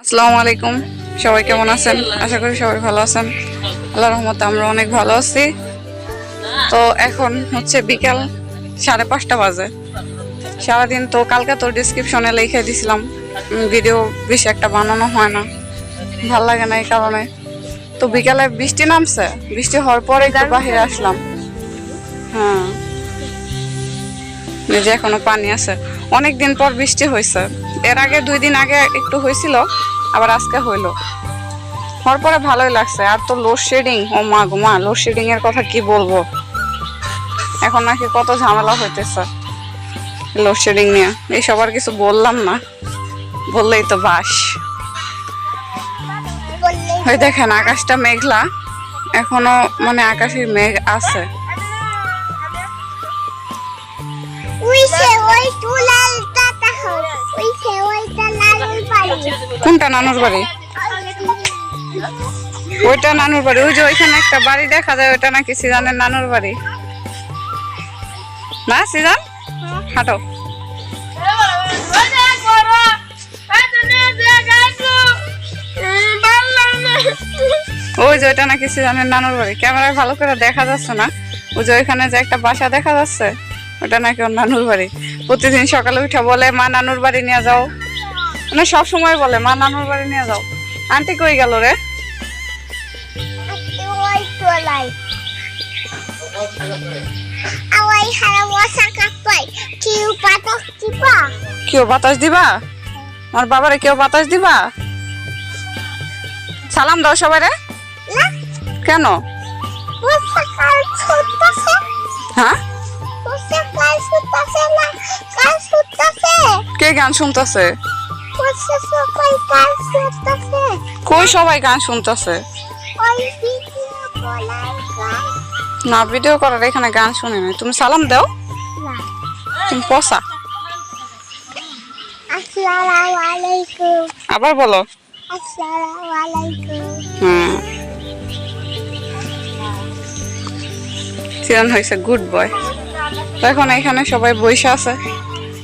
আসসালামু আলাইকুম। সবাই কেমন আছেন? আশা করি সবাই ভালো আছেন। আল্লাহ রহমতে আমরা অনেক ভালো আছি। তো এখন হচ্ছে বিকাল সাড়ে পাঁচটা বাজে। সারাদিন তো কালকে তো ডিসক্রিপশনে লিখে দিছিলাম ভিডিও বেশি একটা বানানো হয় না। ভালো লাগে না এই কারণে। তো বিকালে বৃষ্টি নামছে। বৃষ্টি হওয়ার পরে একটু বাহিরে আসলাম। হ্যাঁ। যে এখনও পানি আছে। অনেক দিন পর বৃষ্টি হয়েছে। এর আগে দুই দিন আগে একটু হয়েছিল, আবার আজকে হইল। হওয়ার পরে ভালোই লাগছে। আর তো লোডশেডিং ও মা গো মা লোডশেডিং এর কথা কি বলব? এখন নাকি কত ঝামেলা হইতেছে লোডশেডিং নিয়ে। এই সবার কিছু বললাম না। বললেই তো বাস। ওই দেখেন, আকাশটা মেঘলা। এখনও মানে আকাশের মেঘ আছে। কোনটা নানুর বাড়ি? ওইটা নানুর বাড়ি। ওই যে ওইখানে একটা বাড়ি দেখা যায়, ওইটা নাকি সিজানের নানুর বাড়ি। না, সিজান? হাঁটো। ওই যে ওইটা নাকি সিজানের নানুর বাড়ি। ক্যামেরায় ভালো করে দেখা যাচ্ছে না। ওই যে ওইখানে যে একটা বাসা দেখা যাচ্ছে ওটা নাকি ওর নানুর বাড়ি। প্রতিদিন সকালে উঠে বলে, মা, নানুর বাড়ি নিয়ে যাও। মানে সব সময় বলে মা নানুর বাড়ি নিয়ে যাও। আন্টি কই গেল রে? কিউ বাতাস দিবা? আমার বাবারে কেউ বাতাস দিবা? সালাম দাও সবাই রে কেন? হ্যাঁ? কে গান শুনতেছে? কই সবাই গান শুনতেছে? না ভিডিও করার এখানে গান শুনি না তুমি সালাম দাও। তুমি পসা আবার বলো। হুম সিরান হয়েছে গুড বয় তো এখন এখানে সবাই বসে আছে,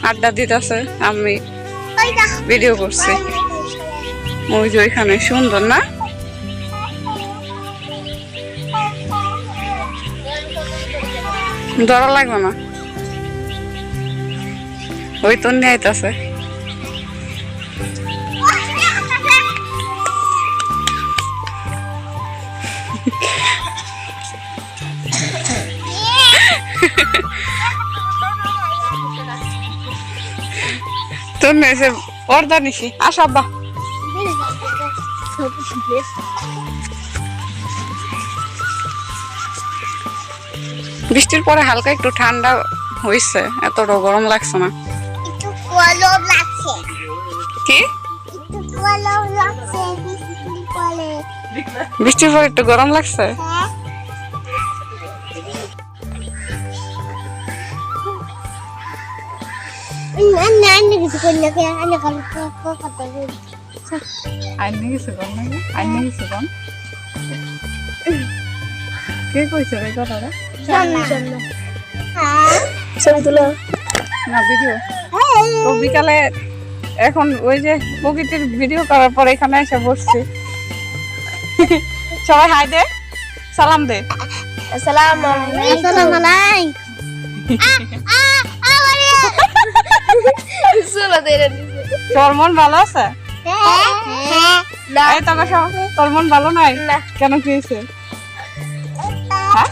আড্ডা দিতেছে, আমি ভিডিও করছি। ওই যে ওইখানে সুন্দর না? ডর লাগবে না। ওই তো নিয়ে আইতাছে। পর্দা নিছি। আস আব্বা। বৃষ্টির পরে হালকা একটু ঠান্ডা হয়েছে এতটা গরম লাগছে না। একটু কলম লাগছে। কি? একটু কলম লাগছে বৃষ্টির পরে একটু গরম লাগছে? হ্যাঁ। না না না কিছু করলে কে আনে কাল কথা বলি নাকি আইনে গেছে কম কে কইছে রে কথাটা হ্যাঁ ছবি তুলো না ভিডিও তো বিকালে এখন ওই যে প্রকৃতির ভিডিও করার পর এখানে এসে বসছি। সবাই হাই দে। সালাম দে। আসসালামু আলাইকুম। আসসালামু আলাইকুম। আ আ। আরে সুলো তোর মন ভালো আছে? হ্যাঁ। হ্যাঁ না এই তোকে সব তোর মন ভালো নাই? কেন কি হয়েছে? হ্যাঁ?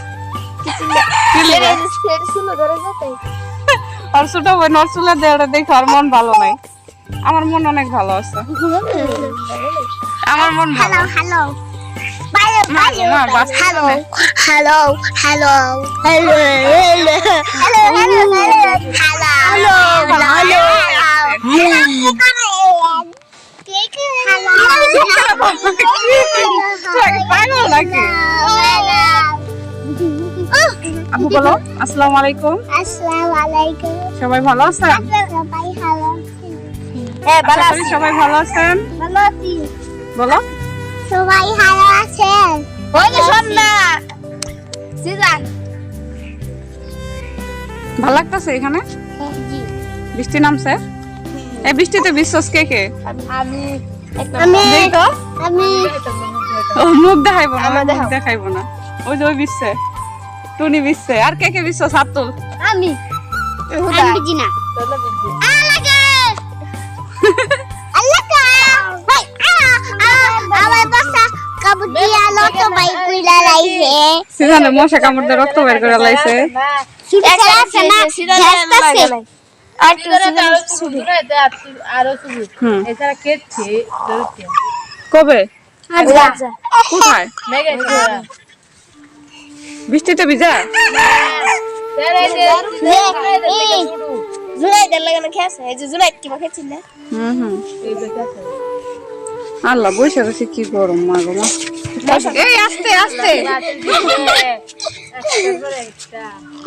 আর ছোট দেওয়াটা দেখে ওর মন ভালো নাই। আমার মন অনেক ভালো আছে। আমার মন ভালো। Hello hello hello hello hello পাগল নাকি আপু বলো আসসালামু আলাইকুম। আসসালামু আলাইকুম সবাই ভালো আছেন? সবাই ভালো হ্যাঁ সবাই ভালো আছেন। ভালো আছি। বলো। সবাই ভালো আছেন? ওই যে শোন না সিজান। ভালো লাগতেছে এখানে? জি। বৃষ্টি নামছে? এই বৃষ্টিতে বিশ্বাস কে কে? আমি আমি দেই তো। আমি ও মুখ দেখাইবো না মুখ দেখাইবো না। ওই যে ওই বিচ্ছে। টুনি বিচ্ছে। আর কে কে বিচ্ছ? সাতুল আমি। বিজি না মশা কামড় দিয়ে রক্ত বের করে লাইছে। আছে আর কবে? আচ্ছা। কোথায়? বৃষ্টিতে ভিজা? আল্লাহ বসে রয়েছে কি গরম মা। গো মা এই আস্তে আস্তে।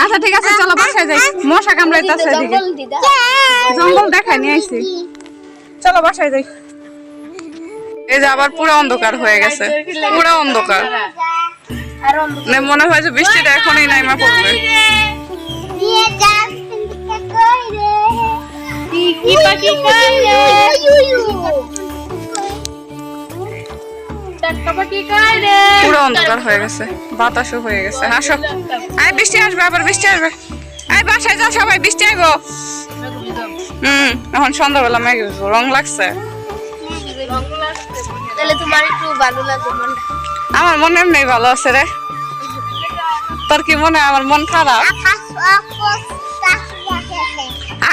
আচ্ছা ঠিক আছে চলো বাসায় যাই। মশা কামড়াইতেছে এদিকে। জঙ্গল দেখাই নিয়ে আইছি। চলো বাসায় যাই। এই যে আবার পুরো অন্ধকার হয়ে গেছে। পুরো অন্ধকার। আর মানে মনে হয় যে বৃষ্টিটা এখনই নাইমা পড়বে। পুরো অন্ধকার হয়ে গেছে বাতাসও হয়ে গেছে। আসো। আয় বৃষ্টি আসবে আবার বৃষ্টি আসবে। আয় বাসায় যাও সবাই বৃষ্টি আইবো হুম এখন সন্ধ্যাবেলা মেঘে রং লাগছে। আমার মনে এমনি ভালো আছে রে। তোর কি মনে হয় আমার মন খারাপ?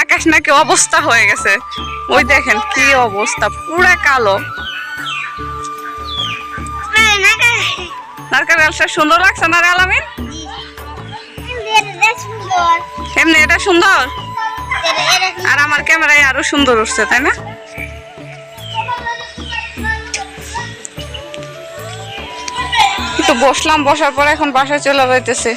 আকাশ নাকি অবস্থা হয়ে গেছে। ওই দেখেন কি অবস্থা পুরা কালো। নারকেল ব্যবসা সুন্দর লাগছে না রে আলামিন? এমনি এটা সুন্দর? আর আমার ক্যামেরায় আরও সুন্দর উঠছে, তাই না? তো বসলাম, বসার পর এখন বাসায় চলে যাইতেছে।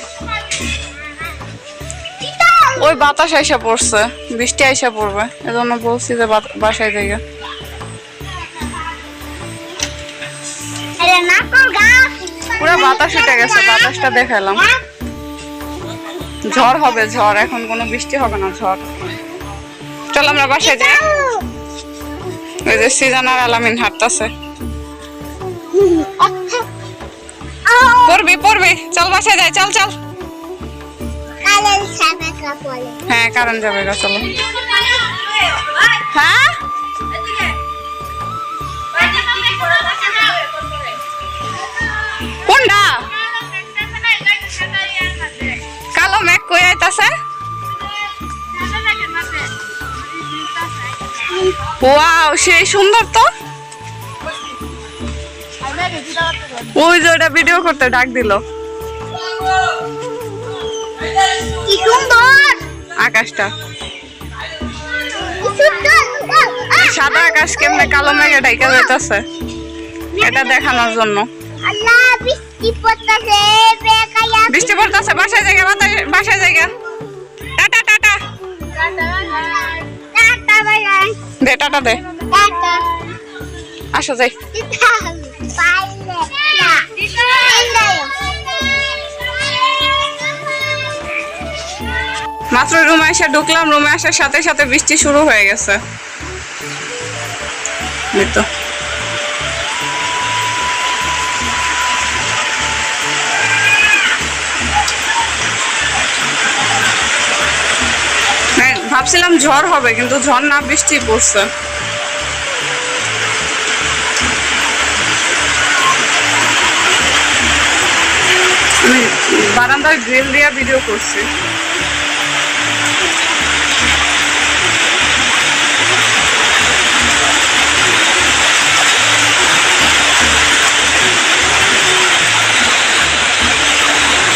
ওই বাতাস আইসা পড়ছে, বৃষ্টি আইসা পড়বে, এজন্য বলছি যে বাসায় যাই পুরো বাতাস উঠে গেছে, বাতাসটা দেখালাম। ঝড় হবে, ঝড়, এখন কোনো বৃষ্টি হবে না, ঝড়। চল আমরা বাসায় যাই। ওই যে সিজন আর আলামিন হাঁটতাছে। পড়বি পড়বি। চল বাসায় যাই, চল চল। হ্যাঁ কারণ যাবে গা, চলো। হ্যাঁ? কোনটা কালো মেঘ কই আইতাছে? ওয়াও সেই সুন্দর তো। ওই যে ওটা ভিডিও করতে ডাক দিল। আকাশটা। সাদা আকাশ কেমনে কালো মেঘে ডাইকা যাইতাছে? এটা দেখানোর জন্য। আল্লাহ বৃষ্টি পড়তেছে? বেকায়া বৃষ্টি পড়তেছে বাসায় জায়গা বাসায় জায়গা টাটা টাটা। দে টাটা দে। আসো যাই। মাত্র রুমে এসে ঢুকলাম রুমে আসার সাথে সাথে বৃষ্টি শুরু হয়ে গেছে। তো। ভাবছিলাম ঝড় হবে কিন্তু ঝড় না বৃষ্টি পড়ছে। আমি বারান্দায় গ্রিল দিয়া ভিডিও করছি।